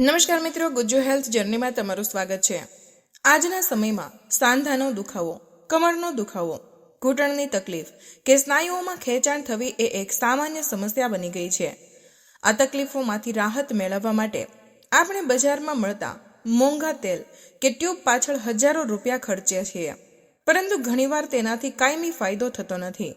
નમસ્કાર મિત્રો, ગુજ્જુ હેલ્થ જર્નીમાં તમારું સ્વાગત છે. આજના સમયમાં સાંધાનો દુખાવો, કમરનો દુખાવો, ઘૂંટણની તકલીફ કે સ્નાયુઓમાં ખેંચાણ થવી એ એક સામાન્ય સમસ્યા બની ગઈ છે. આ તકલીફોમાંથી રાહત મેળવવા માટે આપણે બજારમાં મળતા મોંઘા તેલ કે ટ્યુબ પાછળ હજારો રૂપિયા ખર્ચીએ છીએ. પરંતુ ઘણીવાર તેનાથી કાયમી ફાયદો થતો નથી.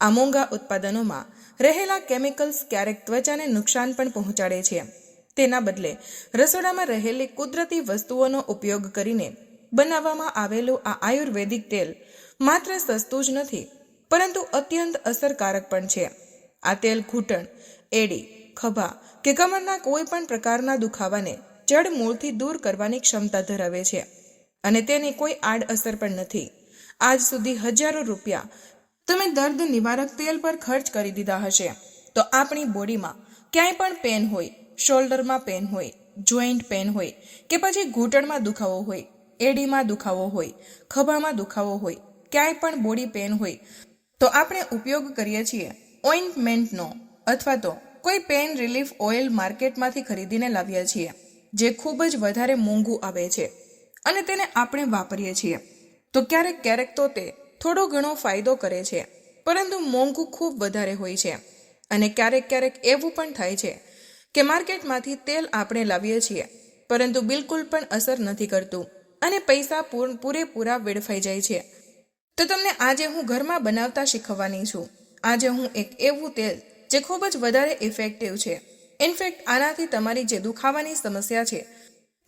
આ મોંઘા ઉત્પાદનોમાં રહેલા કેમિકલ્સ ક્યારેક ત્વચાને નુકસાન પણ પહોંચાડે છે. તેના બદલે રસોડામાં રહેલી કુદરતી વસ્તુઓનો ઉપયોગ કરીને બનાવવામાં આવેલું આ આયુર્વેદિક તેલ માત્ર સસ્તું જ નથી, પરંતુ અત્યંત અસરકારક પણ છે. આ તેલ ઘૂંટણ, એડી, ખભા કે કમરના કોઈ પણ પ્રકારના દુખાવાને જડ મૂળથી દૂર કરવાની ક્ષમતા ધરાવે છે અને તેની કોઈ આડઅસર પણ નથી. આજ સુધી હજારો રૂપિયા તમે દર્દ નિવારક તેલ પર ખર્ચ કરી દીધા હશે, તો આપણી બોડીમાં ક્યાંય પણ પેન હોય શોલ્ડરમાં પેન હોય, જોઈન્ટ પેન હોય કે પછી ઘૂંટણમાં દુખાવો હોય, એડીમાં દુખાવો હોય, ખભામાં દુખાવો હોય, ક્યાંય પણ બોડી પેન હોય, તો આપણે ઉપયોગ કરીએ છીએ ઓઇન્ટમેન્ટનો અથવા તો કોઈ પેન રિલીફ ઓઇલ માર્કેટમાંથી ખરીદીને લાવીએ છીએ, જે ખૂબ જ વધારે મોંઘું આવે છે અને તેને આપણે વાપરીએ છીએ. તો ક્યારેક ક્યારેક તો તે થોડો ઘણો ફાયદો કરે છે, પરંતુ મોંઘું ખૂબ વધારે હોય છે અને ક્યારેક ક્યારેક એવું પણ થાય છે કે માર્કેટમાંથી તેલ આપણે લાવીએ છીએ, પરંતુ બિલકુલ પણ અસર નથી કરતું અને પૈસા પૂર- પૂરેપૂરા વેડફાઈ જાય છે. તો તમને આજે હું ઘરમાં બનાવતા શીખવવાની છું. આજે હું એક એવું તેલ જે ખૂબ જ વધારે ઇફેક્ટિવ છે. ઇનફેક્ટ આનાથી તમારી જે દુખાવાની સમસ્યા છે,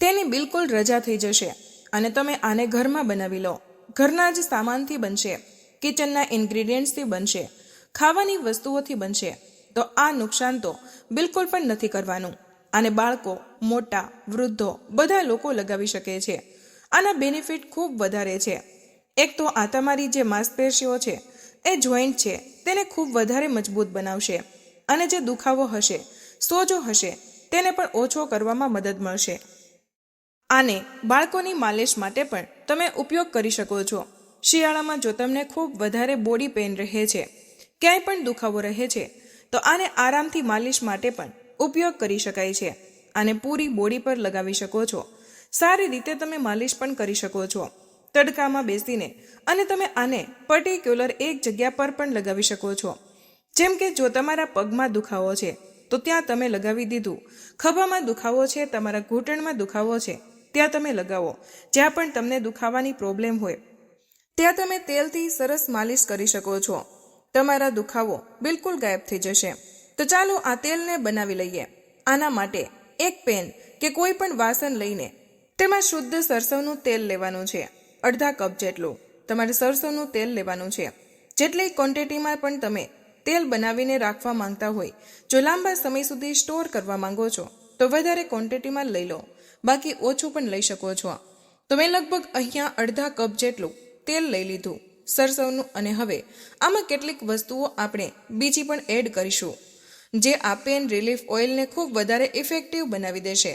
તેની બિલકુલ રજા થઈ જશે. અને તમે આને ઘરમાં બનાવી લો. ઘરના જ સામાનથી બનશે. કિચનના ઇન્ગ્રીડિયન્ટ્સથી બનશે. ખાવાની વસ્તુઓથી બનશે. તો આ નુકસાન તો બિલકુલ પણ નથી કરવાનું. અને બાળકો, મોટા, વૃદ્ધો બધા લોકો લગાવી શકે છે. આના બેનિફિટ ખૂબ વધારે છે. એક તો આ તમારી જે માંસપેશીઓ છે, એ જોઈન્ટ છે, તેને ખૂબ વધારે મજબૂત બનાવશે. અને જે દુખાવો હશે, સોજો હશે, તેને પણ ઓછો કરવામાં મદદ મળશે. આને બાળકોની માલિશ માટે પણ તમે ઉપયોગ કરી શકો છો. શિયાળામાં જો તમને ખૂબ વધારે બોડી પેઇન રહે છે, ક્યાંય પણ દુખાવો રહે છે તો આને આરામથી માલિશ માટે પણ ઉપયોગ કરી શકાય છે. આને પૂરી બોડી પર લગાવી શકો છો. સારી રીતે તમે માલિશ પણ કરી શકો છો. તડકામાં બેસીને અને તમે આને પર્ટિક્યુલર એક જગ્યા પર પણ લગાવી શકો છો. જેમ કે જો તમારા પગમાં દુખાવો છે, તો ત્યાં તમે લગાવી દીધું. ખભામાં દુખાવો છે, તમારા ઘૂંટણમાં દુખાવો છે, ત્યાં તમે લગાવો. જ્યાં પણ તમને દુખાવાની પ્રોબ્લેમ હોય, ત્યાં તમે તેલથી સરસ માલિશ કરી શકો છો. તમારા દુખાવો બિલકુલ ગાયબ થઈ જશે. તો ચાલો આ તેલને બનાવી લઈએ. આના માટે એક પેન કે કોઈ પણ વાસણ લઈને તેમાં શુદ્ધ સરસવનું તેલ લેવાનું છે. અડધા કપ જેટલું તમારે સરસવનું તેલ લેવાનું છે. જેટલી ક્વોન્ટિટીમાં પણ તમે તેલ બનાવીને રાખવા માંગતા હોય, જો લાંબા સમય સુધી સ્ટોર કરવા માંગો છો, તો વધારે ક્વોન્ટિટીમાં લઈ લો. બાકી ઓછું પણ લઈ શકો છો. તો મેં લગભગ અહીંયા અડધા કપ જેટલું તેલ લઈ લીધું. સરસવનું અને હવે આમાં કેટલીક વસ્તુઓ આપણે બીજી પણ એડ કરીશું, જે આ પેન રિલીફ ઓઇલને ખૂબ વધારે ઇફેક્ટિવ બનાવી દેશે.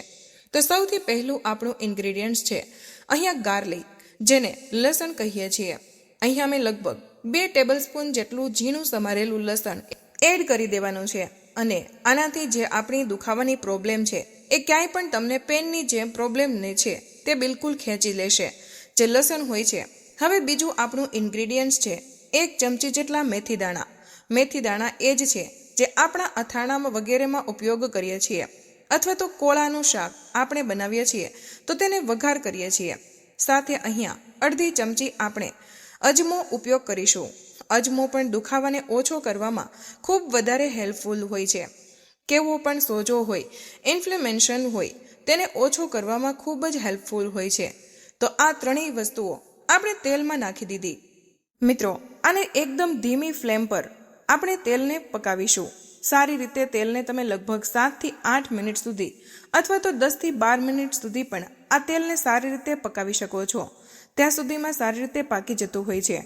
તો સૌથી પહેલું આપણું ઇન્ગ્રીડિયન્ટ્સ છે, અહીંયા ગાર્લિક, જેને લસણ કહીએ છીએ. અહીંયા મેં લગભગ બે ટેબલ સ્પૂન જેટલું ઝીણું સમારેલું લસણ એડ કરી દેવાનું છે. અને આનાથી જે આપણી દુખાવાની પ્રોબ્લેમ છે, એ ક્યાંય પણ તમને પેનની જે પ્રોબ્લેમને છે, તે બિલકુલ ખેંચી લેશે. જે લસણ હોય છે હવે બીજું આપણું ઇન્ગ્રીડિયન્ટ્સ છે. એક ચમચી જેટલા મેથી દાણા. મેથી દાણા એ જ છે જે આપણા અથાણામાં વગેરેમાં ઉપયોગ કરીએ છીએ. અથવા તો કોળાનું શાક આપણે બનાવીએ છીએ, તો તેને વઘાર કરીએ છીએ. સાથે અહીંયા અડધી ચમચી આપણે અજમો ઉપયોગ કરીશું. અજમો પણ દુખાવાને ઓછો કરવામાં ખૂબ વધારે હેલ્પફુલ હોય છે. કેવો પણ સોજો હોય ઇન્ફ્લેમેન્શન હોય, તેને ઓછો કરવામાં ખૂબ જ હેલ્પફુલ હોય છે. તો આ ત્રણેય વસ્તુઓ આપણે તેલમાં નાખી દીધી. મિત્રો, આને એકદમ ધીમી ફ્લેમ પર આપણે તેલને પકાવીશું. સારી રીતે તેલને તમે લગભગ સાતથી આઠ મિનિટ સુધી અથવા તો દસથી બાર મિનિટ સુધી પણ આ તેલને સારી રીતે પકાવી શકો છો. ત્યાં સુધીમાં સારી રીતે પાકી જતું હોય છે.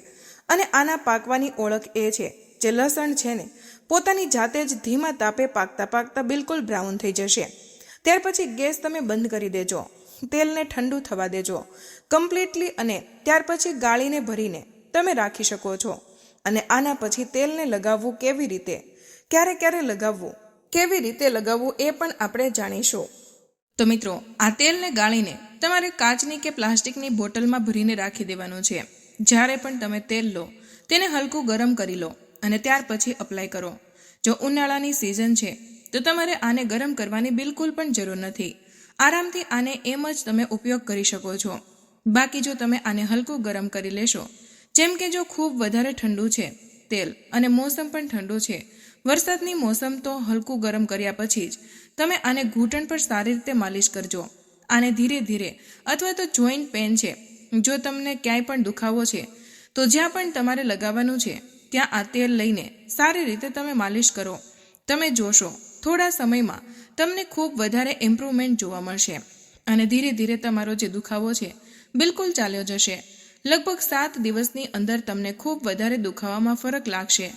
અને આના પાકવાની ઓળખ એ છે જે લસણ છે ને પોતાની જાતે જ ધીમા તાપે પાકતા પાકતા બિલકુલ બ્રાઉન થઈ જશે. ત્યાર પછી ગેસ તમે બંધ કરી દેજો. તેલને ઠંડુ થવા દેજો. કમ્પ્લીટલી અને ત્યાર પછી ગાળીને ભરીને તમે રાખી શકો છો. અને આના પછી તેલને લગાવવું કેવી રીતે? ક્યારે ક્યારે લગાવવું? કેવી રીતે લગાવવું એ પણ આપણે જાણીશું. તો મિત્રો, આ તેલને ગાળીને તમારે કાચની કે પ્લાસ્ટિકની બોટલમાં ભરીને રાખી દેવાનું છે. જ્યારે પણ તમે તેલ લો, તેને હલકું ગરમ કરી લો અને ત્યાર પછી અપ્લાય કરો. જો ઉનાળાની સિઝન છે, તો તમારે આને ગરમ કરવાની બિલકુલ પણ જરૂર નથી. આરામથી આને એમ જ તમે ઉપયોગ કરી શકો છો. બાકી જો તમે આને હલકું ગરમ કરી લેશો, જેમ કે જો ખૂબ વધારે ઠંડુ છે, તેલ અને મોસમ પણ ઠંડુ છે. વરસાદની મોસમ તો હલકું ગરમ કર્યા પછી જ તમે આને ઘૂંટણ પર સારી રીતે માલિશ કરજો. આને ધીરે ધીરે અથવા તો જોઈન્ટ પેન છે, જો તમને ક્યાંય પણ દુખાવો છે, તો જ્યાં પણ તમારે લગાવવાનું છે, ત્યાં આ તેલ લઈને સારી રીતે તમે માલિશ કરો. તમે જોશો, થોડા સમયમાં તમને ખૂબ વધારે ઇમ્પ્રુવમેન્ટ જોવા મળશે. અને ધીરે ધીરે તમારો જે દુખાવો છે, બિલકુલ ચાલ્યો જશે. લગભગ સાત દિવસની અંદર તમને ખૂબ વધારે દુખાવામાં ફરક લાગશે.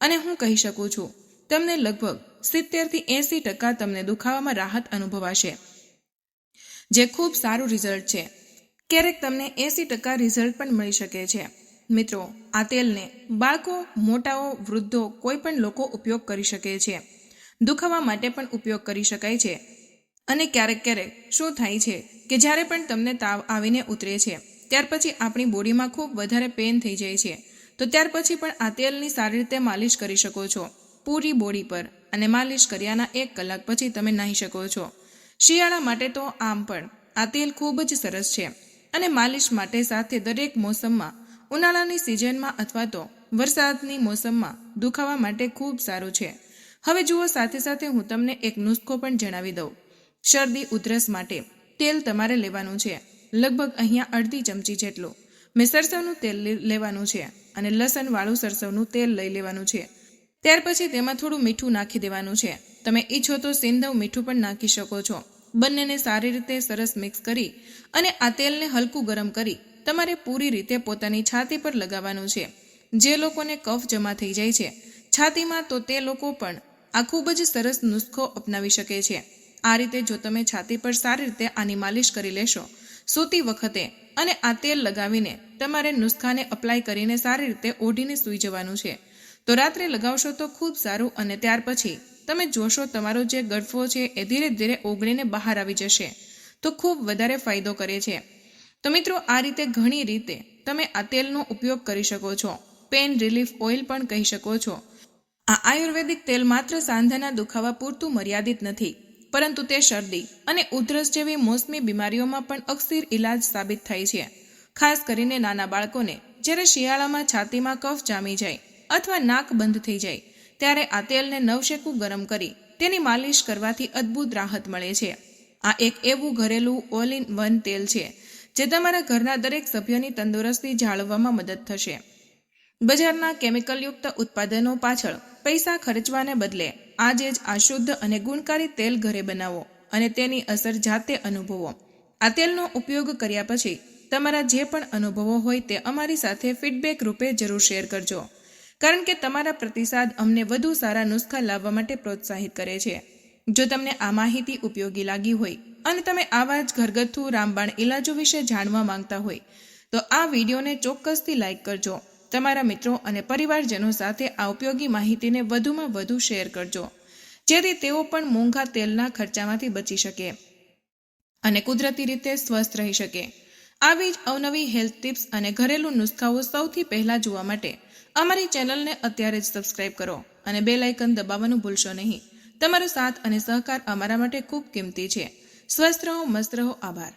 અને હું કહી શકું છું, તમને લગભગ સિત્તેરથી એંસી ટકા તમને દુખાવામાં રાહત અનુભવાશે. જે ખૂબ સારું રિઝલ્ટ છે. ક્યારેક તમને એંસી ટકા રિઝલ્ટ પણ મળી શકે છે. મિત્રો, આ તેલને બાળકો, મોટાઓ, વૃદ્ધો કોઈ પણ લોકો ઉપયોગ કરી શકે છે. દુખાવા માટે પણ ઉપયોગ કરી શકાય છે. અને ક્યારેક ક્યારેક શું થાય છે કે જ્યારે પણ તમને તાવ આવીને ઉતરે છે, ત્યાર પછી આપણી બોડીમાં ખૂબ વધારે પેન થઈ જાય છે. તો ત્યાર પછી પણ આ તેલની સારી રીતે માલિશ કરી શકો છો. પૂરી બોડી પર અને માલિશ કર્યાના એક કલાક પછી તમે નાહી શકો છો. શિયાળા માટે તો આમ પણ. આ તેલ ખૂબ જ સરસ છે. અને માલિશ માટે સાથે દરેક મોસમમાં, ઉનાળાની સિઝનમાં અથવા તો વરસાદની મોસમમાં દુખાવા માટે ખૂબ સારું છે. હવે જુઓ, સાથે સાથે હું તમને એક નુસ્ખો પણ જણાવી દઉં. શરદી, ઉધરસ માટે તેલ તમારે લેવાનું છે. લગભગ અહીંયા અડધી ચમચી જેટલું. મેં સરસવનું તેલ લેવાનું છે અને લસણવાળું સરસવનું તેલ લઈ લેવાનું છે. ત્યાર પછી તેમાં થોડું મીઠું નાખી દેવાનું છે. તમે ઈચ્છો તો સિંધવ મીઠું પણ નાખી શકો છો. બંનેને સારી રીતે સરસ મિક્સ કરી અને આ તેલને હલકું ગરમ કરી તમારે પૂરી રીતે પોતાની છાતી પર લગાવવાનું છે. જે લોકોને કફ જમા થઈ જાય છે, છાતીમાં તો તે લોકો પણ આ ખૂબ જ સરસ નુસ્ખો અપનાવી શકે છે. આ રીતે જો તમે છાતી પર સારી રીતે આની માલિશ કરી લેશો, સૂતી વખતે અને આ તેલ લગાવીને તમારે નુસ્ખાને અપ્લાય કરીને સારી રીતે ઓઢીને સૂઈ જવાનું છે. તો રાત્રે લગાવશો તો ખૂબ સારું અને ત્યાર પછી તમે જોશો તમારો જે ગળફો છે એ ધીરે ધીરે ઓગળીને બહાર આવી જશે. તો ખૂબ વધારે ફાયદો કરે છે. તો મિત્રો, આ રીતે ઘણી રીતે તમે આ તેલનો ઉપયોગ કરી શકો છો. પેન રિલીફ ઓઇલ પણ કહી શકો છો. આ આયુર્વેદિક તેલ માત્ર સાંધાના દુખાવા પૂરતું મર્યાદિત નથી, પરંતુ તે શરદી અને ઉધરસ જેવી મોસમી બીમારીઓમાં પણ અક્ષીર ઇલાજ સાબિત થાય છે. ખાસ કરીને નાના બાળકોને, જ્યારે શિયાળામાં છાતીમાં કફ જામી જાય અથવા નાક બંધ થઈ જાય, ત્યારે આ તેલને નવશેકું ગરમ કરી તેની માલિશ કરવાથી અદ્ભુત રાહત મળે છે. આ એક એવું ઘરેલું ઓલ ઇન વન તેલ છે, જે તમારા ઘરના દરેક સભ્યની તંદુરસ્તી જાળવવામાં મદદ થશે. બજારના કેમિકલયુક્ત ઉત્પાદનો પાછળ પૈસા ખર્ચવાને બદલે આજે જ આ શુદ્ધ અને ગુણકારી તેલ ઘરે બનાવો અને તેની અસર જાતે અનુભવો. આ તેલનો ઉપયોગ કર્યા પછી તમારા જે પણ અનુભવો હોય તે અમારી સાથે ફીડબેક રૂપે જરૂર શેર કરજો. કારણ કે તમારા પ્રતિસાદ અમને વધુ સારા નુસ્ખા લાવવા માટે પ્રોત્સાહિત કરે છે. જો તમને આ માહિતી ઉપયોગી લાગી હોય અને તમે આવા જ ઘરગથ્થુ રામબાણ ઇલાજો વિશે જાણવા માંગતા હોય, તો આ વિડીયોને ચોક્કસથી લાઇક કરજો. તમારા મિત્રો અને પરિવારજનો સાથે આ ઉપયોગી માહિતીને વધુમાં વધુ શેર કરજો, જેથી તેઓ પણ મોંઘા તેલના ખર્ચામાંથી બચી શકે અને કુદરતી રીતે સ્વસ્થ રહી શકે. આવી જ અવનવી હેલ્થ ટિપ્સ અને ઘરેલું નુસ્ખાઓ સૌથી પહેલાં જોવા માટે અમારી ચેનલને અત્યારે જ સબસ્ક્રાઇબ કરો અને બે લાઇકન દબાવવાનું ભૂલશો નહીં. તમારો સાથ અને સહકાર અમારા માટે ખૂબ કિંમતી છે. સ્વસ્થ રહો, મસ્ત રહો, આભાર.